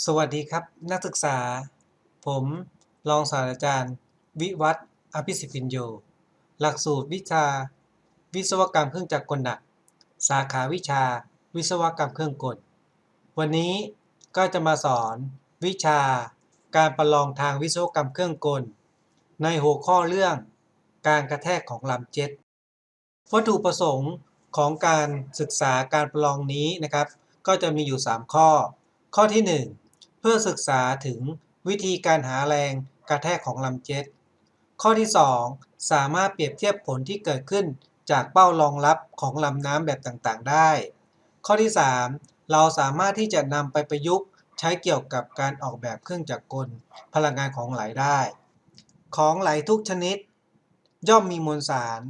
สวัสดีครับ นักศึกษา ผมรองศาสตราจารย์ วิวัฒน์อภิสิทธิ์พินโย หลักสูตรวิชา วิศวกรรมเครื่องจักรกลหนัก สาขาวิชา วิศวกรรมเครื่องกล วันนี้ก็จะมาสอนวิชาการประลองทางวิศวกรรมเครื่องกล ในหัวข้อเรื่องการกระแทกของลำเจ็ตวัตถุประสงค์ของการศึกษาการประลองนี้นะครับ ก็จะมีอยู่ 3 ข้อ ข้อที่ 1 เพื่อศึกษาถึงวิธีการหาแรงกระแทกของลำเจ็ต ข้อที่ 2 สามารถเปรียบเทียบผลที่เกิดขึ้นจากเป้ารองรับของลำน้ำแบบต่างๆ ได้ ข้อที่ 3 เราสามารถที่จะนำไปประยุกต์ใช้เกี่ยวกับการออกแบบเครื่องจักรกล พลังงานของไหลได้ ของไหลทุกชนิด ย่อมมีมวลสาร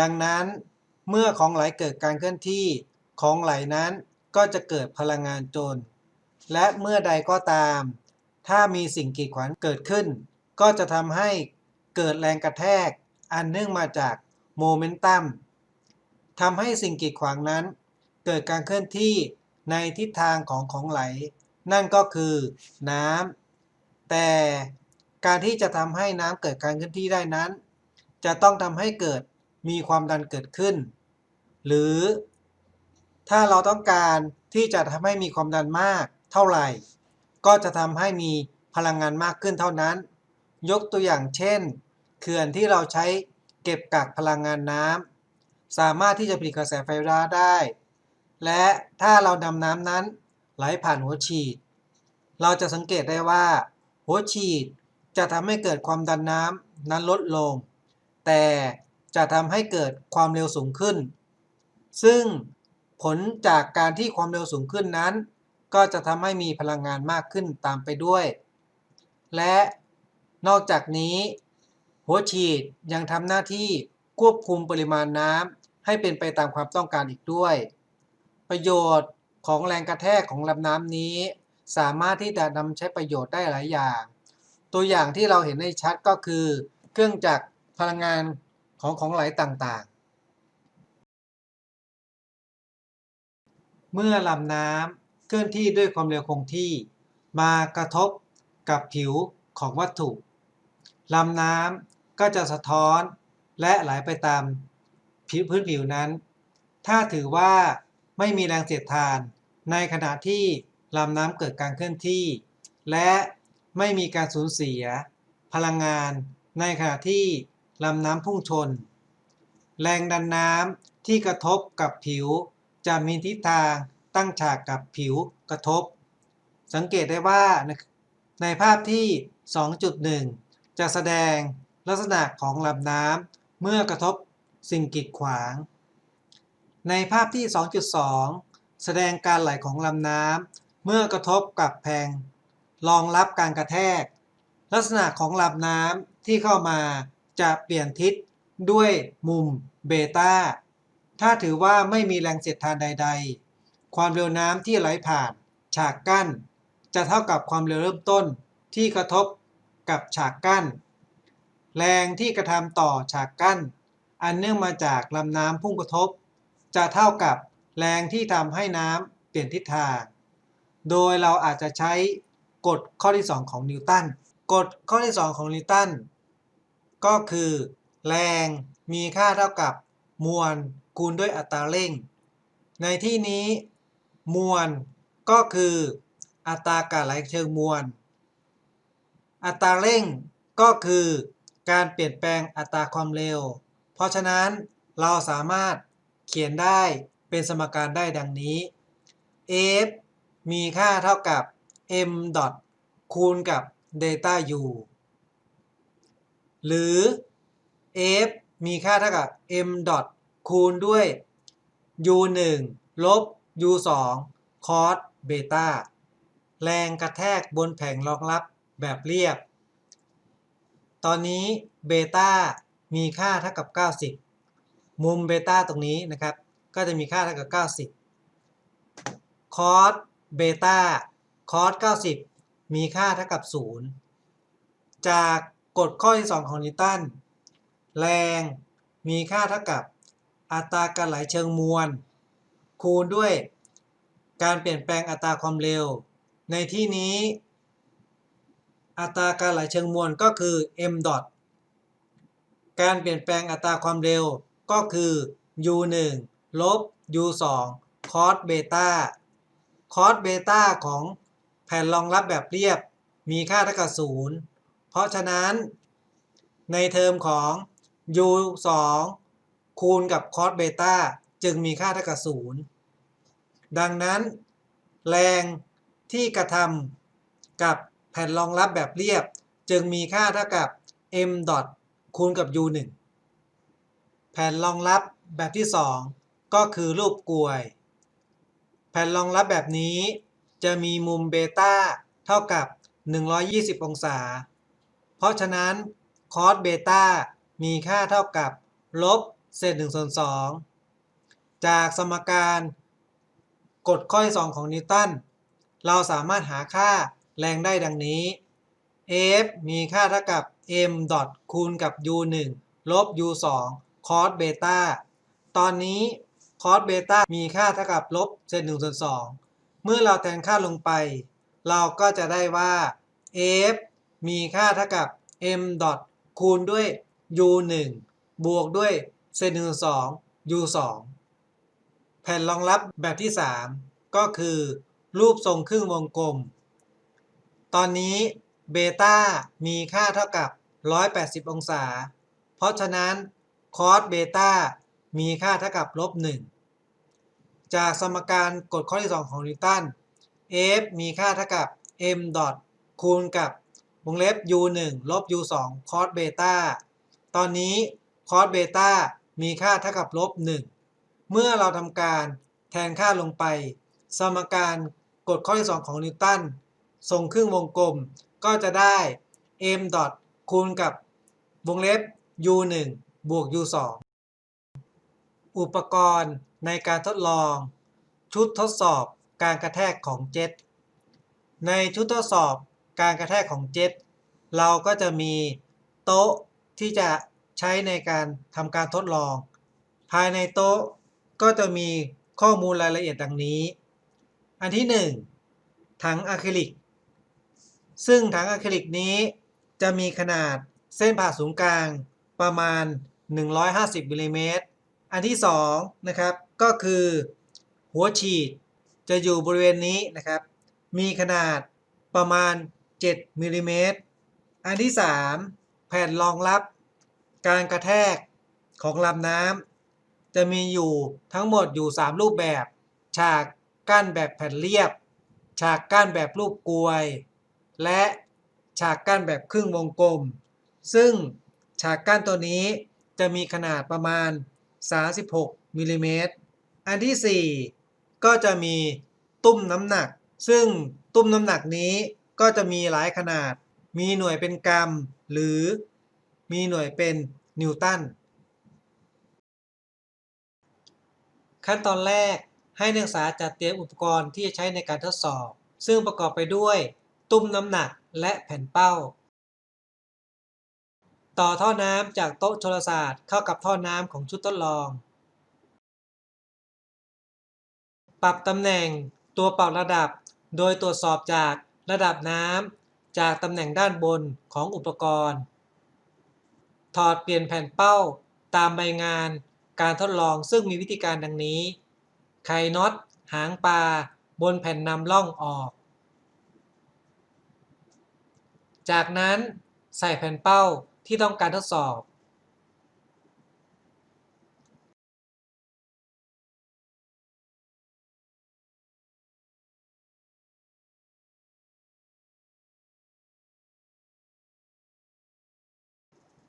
ดังนั้น เมื่อของไหลเกิดการเคลื่อนที่ ของไหลนั้นก็จะเกิดพลังงานจน และเมื่อใดก็ตาม ถ้ามีสิ่งกีดขวางเกิดขึ้น ก็จะทำให้เกิดแรงกระแทก อันเนื่องมาจากโมเมนตัมทำให้สิ่งกีดขวางนั้น เกิดการเคลื่อนที่ในทิศทางของของไหล นั่นก็คือน้ำแต่การที่จะทำให้น้ำเกิดการเคลื่อนที่ได้นั้น จะต้องทำให้เกิดมีความดันเกิดขึ้น หรือถ้าเราต้องการที่จะทำให้มีความดันมาก เท่าไหร่ ก็จะทำให้มีพลังงานมากขึ้นเท่านั้น ยกตัวอย่างเช่น เขื่อนที่เราใช้เก็บกักพลังงานน้ำสามารถที่จะผลิตกระแสไฟฟ้าได้ และถ้าเรานำน้ำนั้นไหลผ่านหัวฉีด เราจะสังเกตได้ว่า หัวฉีดจะทำให้เกิดความดันน้ำนั้นลดลง แต่จะทำให้เกิดความเร็วสูงขึ้น ซึ่งผลจากการที่ความเร็วสูงขึ้นนั้น ก็จะทำให้มีพลังงานมากขึ้นตามไปด้วย และนอกจากนี้ หัวฉีดยังทำหน้าที่ควบคุมปริมาณน้ำให้เป็นไปตามความต้องการอีกด้วย ประโยชน์ของแรงกระแทกของลำน้ำนี้ สามารถที่จะนำใช้ประโยชน์ได้หลายอย่าง ตัวอย่างที่เราเห็นได้ชัดก็คือ เครื่องจักรพลังงานของของไหลต่างๆ เมื่อลำน้ำ เคลื่อนที่ด้วยความเร็วคงที่ มากระทบกับผิวของวัตถุลำน้ำก็จะสะท้อนและไหลไปตามผิวพื้นผิวนั้น ถ้าถือว่าไม่มีแรงเสียดทาน ในขณะที่ลำน้ำเกิดการเคลื่อนที่ และไม่มีการสูญเสีย พลังงาน ในขณะที่ลำน้ำพุ่งชน แรงดันน้ำที่กระทบกับผิวจะมีทิศทาง ตั้งฉากกับผิวกระทบ สังเกตได้ว่าในภาพที่ 2.1 จะแสดงลักษณะของลำน้ำเมื่อกระทบสิ่งกีดขวาง ในภาพที่ 2.2 แสดงการไหลของลำน้ำเมื่อกระทบกับแผงรองรับการกระแทก ลักษณะของลำน้ำที่เข้ามาจะเปลี่ยนทิศด้วยมุมเบต้าถ้าถือว่าไม่มีแรงเสียดทานใด ๆ ความเร็วน้ำที่ไหลผ่าน ฉากกั้น จะเท่ากับความเร็วเริ่มต้นที่กระทบกับฉากกั้น แรงที่กระทำต่อฉากกั้น อันเนื่องมาจากลำน้ำพุ่งกระทบ จะเท่ากับแรงที่ทำให้น้ำเปลี่ยนทิศทาง โดยเราอาจจะใช้กฎข้อที่ 2 ของนิวตัน กฎข้อที่ 2 ของนิวตันก็คือ แรงมีค่าเท่ากับมวลคูณด้วยอัตราเร่ง ในที่นี้ มวลก็คืออัตราการไหลเชิงมวล อัตราเร่งก็คือการเปลี่ยนแปลงอัตราความเร็ว เพราะฉะนั้นเราสามารถเขียนได้เป็นสมการได้ดังนี้ F มีค่าเท่ากับ m ดอทคูณกับ delta u หรือ F มีค่าเท่ากับ m ดอทคูณด้วย u 1ลบ u 2 cos เบต้าแรงกระแทกบนแผงรองรับแบบเรียบ ตอนนี้เบต้ามีค่าเท่ากับ 90 มุมเบต้าตรงนี้นะครับ ก็จะมีค่าเท่ากับ 90 คอสเบต้าคอส90 มีค่าเท่ากับ 0 จากกฎข้อที่ 2 ของนิวตัน แรงมีค่าเท่ากับอัตราการไหลเชิงมวล คูณด้วยการเปลี่ยนแปลงอัตราความเร็ว ในที่นี้ อัตราการไหลเชิงมวลก็คือ m dot การเปลี่ยนแปลงอัตราความเร็วก็คือ u 1ลบ u 2 cos เบต้า cos เบต้าของแผ่นรองรับแบบเรียบมีค่าเท่ากับ 0 เพราะฉะนั้นในเทอมของ u 2คูณกับ cos เบต้าจึงมีค่าเท่ากับ 0 ดังนั้น แรงที่กระทำกับแผ่นรองรับแบบเรียบ จึงมีค่าเท่ากับ m ดอทคูณกับ u 1แผ่นรองรับแบบที่ 2 ก็คือรูปกลวย แผ่นรองรับแบบนี้ จะมีมุมเบต้าเท่ากับ 120 องศา เพราะฉะนั้น cos เบต้ามีค่าเท่ากับลบเศษ1ส่วน2จากสมการ กฎข้อที่2ของนิวตันเราสามารถหาค่าแรงได้ดังนี้ F มีค่าเท่ากับ m ดอทคูณกับ u 1ลบ u 2 cos เบต้าตอนนี้ cos เบต้ามีค่าเท่ากับลบเศษ1ส่วน2เมื่อเราแทนค่าลงไป เราก็จะได้ว่า F มีค่าเท่ากับ m ดอทคูณด้วย u 1บวกด้วยเศษ1ส่วน2 u 2 แผ่นรองรับแบบที่ 3 ก็คือ รูปทรงครึ่งวงกลม ตอนนี้เบต้ามีค่าเท่ากับ 180 องศา เพราะฉะนั้นคอสเบต้ามีค่าเท่ากับลบ 1 จากสมการกฎข้อที่ 2 ของนิวตัน F มีค่าเท่ากับ m ดอทคูณกับวงเล็บ u 1ลบ u 2คอสเบต้า ตอนนี้คอสเบต้ามีค่าเท่ากับลบ 1 เมื่อเราทำการแทนค่าลงไป สมการกฎข้อที่ 2 ของนิวตันทรงครึ่งวงกลม ก็จะได้ m ดอทคูณกับวงเล็บ u 1บวก u 2อุปกรณ์ในการทดลอง ชุดทดสอบการกระแทกของเจ็ตในชุดทดสอบการกระแทกของเจ็ตเราก็จะมีโต๊ะที่จะใช้ในการทำการทดลอง ภายในโต๊ะ ก็จะมีข้อมูลรายละเอียดดังนี้ อันที่ 1 ถังอะคริลิก ซึ่งถังอะคริลิกนี้จะมีขนาดเส้นผ่าศูนย์กลางประมาณ 150มิลลิเมตร อันที่ 2 นะครับ ก็คือหัวฉีดจะอยู่บริเวณนี้นะครับ มีขนาดประมาณ 7มิลลิเมตร อันที่ 3 แผ่นรองรับการกระแทกของลำน้ำ จะมีอยู่ทั้งหมดอยู่ 3 รูปแบบ ฉากกั้นแบบแผ่นเรียบ ฉากกั้นแบบรูปกลวย และฉากกั้นแบบครึ่งวงกลม ซึ่งฉากกั้นตัวนี้จะมีขนาดประมาณ 36มิลลิเมตรอันที่ 4 ก็จะมีตุ้มน้ำหนัก ซึ่งตุ้มน้ำหนักนี้ก็จะมีหลายขนาด มีหน่วยเป็นกรัม หรือมีหน่วยเป็นนิวตัน ขั้นตอนแรกให้นักศึกษาจัดเตรียมอุปกรณ์ที่จะใช้ในการทดสอบ ซึ่งประกอบไปด้วย ตุ้มน้ำหนักและแผ่นเป้า ต่อท่อน้ำจากโต๊ะโทรศาสตร์เข้ากับท่อน้ำของชุดทดลอง ปรับตำแหน่งตัวปรับระดับ โดยตรวจสอบจากระดับน้ำจากตำแหน่งด้านบนของอุปกรณ์ ถอดเปลี่ยนแผ่นเป้าตามใบงาน การทดลองซึ่งมีวิธีการดังนี้ ไขน็อต หางปลา บนแผ่นนำล่องออก จากนั้นใส่แผ่นเป้าที่ต้องการทดสอบ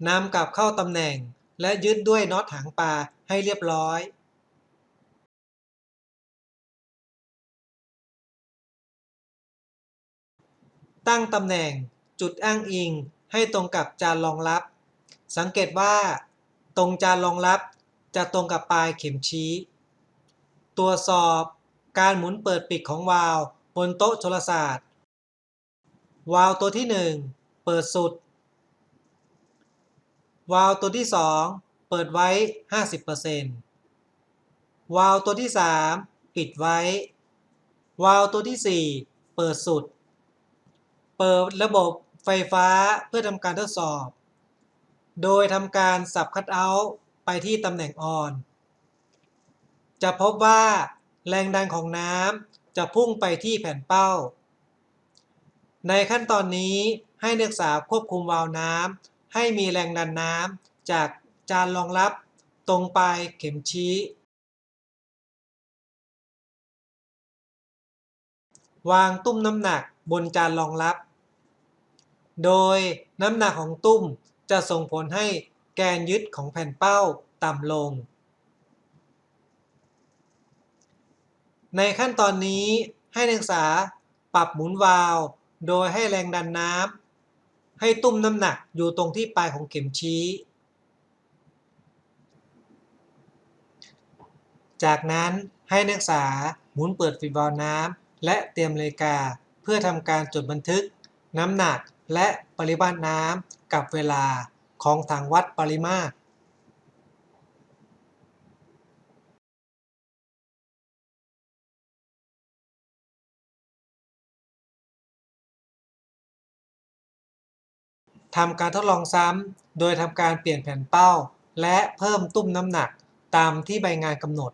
นำกลับเข้าตำแหน่ง และยึดด้วยน็อตหางปลาให้เรียบร้อยตั้งตำแหน่งจุดอ้างอิงให้ตรงกับจานรองรับ สังเกตว่า ตรงจานรองรับจะตรงกับปลายเข็มชี้ ตรวจสอบการหมุนเปิดปิดของวาล์วบนโต๊ะโทรศาสตร์ วาล์วตัวที่ 1 เปิดสุด วาล์วตัวที่ 2 เปิดไว้ 50%วาล์วตัวที่ 3 ปิดไว้ วาล์วตัวที่ 4 เปิดสุด เปิดระบบไฟฟ้าเพื่อทำการทดสอบ โดยทำการสับคัทเอาท์ไปที่ตำแหน่งออน จะพบว่าแรงดันของน้ำจะพุ่งไปที่แผ่นเป้า ในขั้นตอนนี้ให้นักศึกษาควบคุมวาล์วน้ำ ให้มีแรงดันน้ำจากจานรองรับตรงปลายเข็มชี้ วางตุ้มน้ำหนักบนจานรองรับ โดยน้ำหนักของตุ้มจะส่งผลให้แกนยึดของแผ่นเป้าต่ำลง ในขั้นตอนนี้ให้นักศึกษาปรับหมุนวาล์วโดยให้แรงดันน้ำ ให้ตุ้มน้ำหนักอยู่ตรงที่ปลายของเข็มชี้ จากนั้นให้นักศึกษาหมุนเปิดฟิวาล์วน้ำและเตรียมเลกาเพื่อทำการจดบันทึก น้ำหนักและปริมาตรน้ำกับเวลาของถังวัดปริมาตร ทำการทดลองซ้ำโดยทำการเปลี่ยนแผ่นเป้า และเพิ่มตุ้มน้ำหนักตามที่ใบงานกำหนด